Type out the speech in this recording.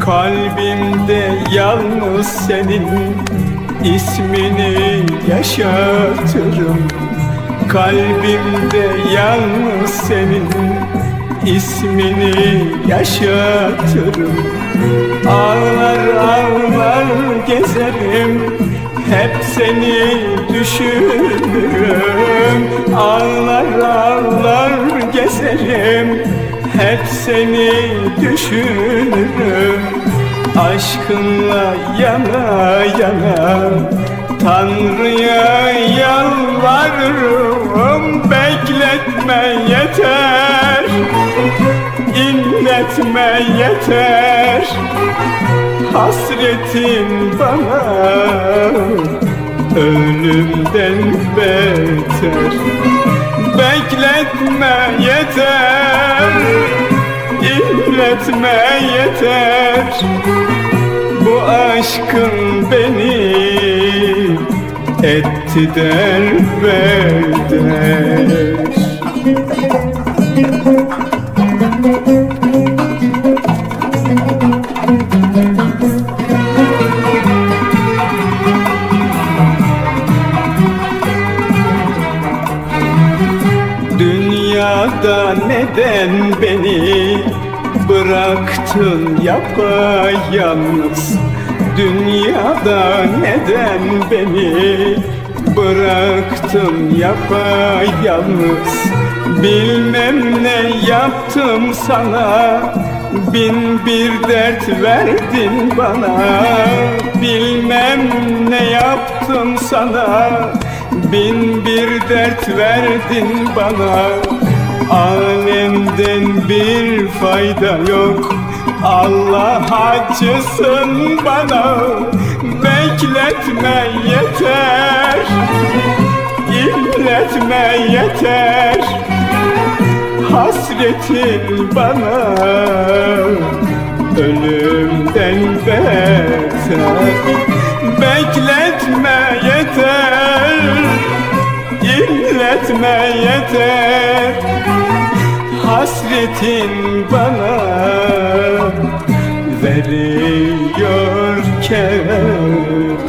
Kalbimde yalnız senin ismini yaşatırım. Kalbimde yalnız senin ismini yaşatırım. Ağlar ağlar gezerim hep seni düşünürüm. Ağlar ağlar gezerim hep seni düşünürüm Aşkınla yana yana. Tanrı'ya yalvarırım Bekletme yeter İnletme yeter. Hasretin bana Ölümden beter. Bekletme yeter İnletme yeter. Bu aşkın beni Etti derbeder. Dünyada neden beni bıraktın yapayalnız. Dünyada neden beni bıraktın yapayalnız? Bilmem ne yaptım sana. Bin bir dert verdin bana. Bilmem ne yaptım sana. Bin bir dert verdin bana Alemden bir fayda yok. Allah acısın bana. Bekletme yeter. İlletme yeter. Hasretin bana. Ölümden beter. Bekletme yeter. İlletme yeter Hasretin bana Veriyor keder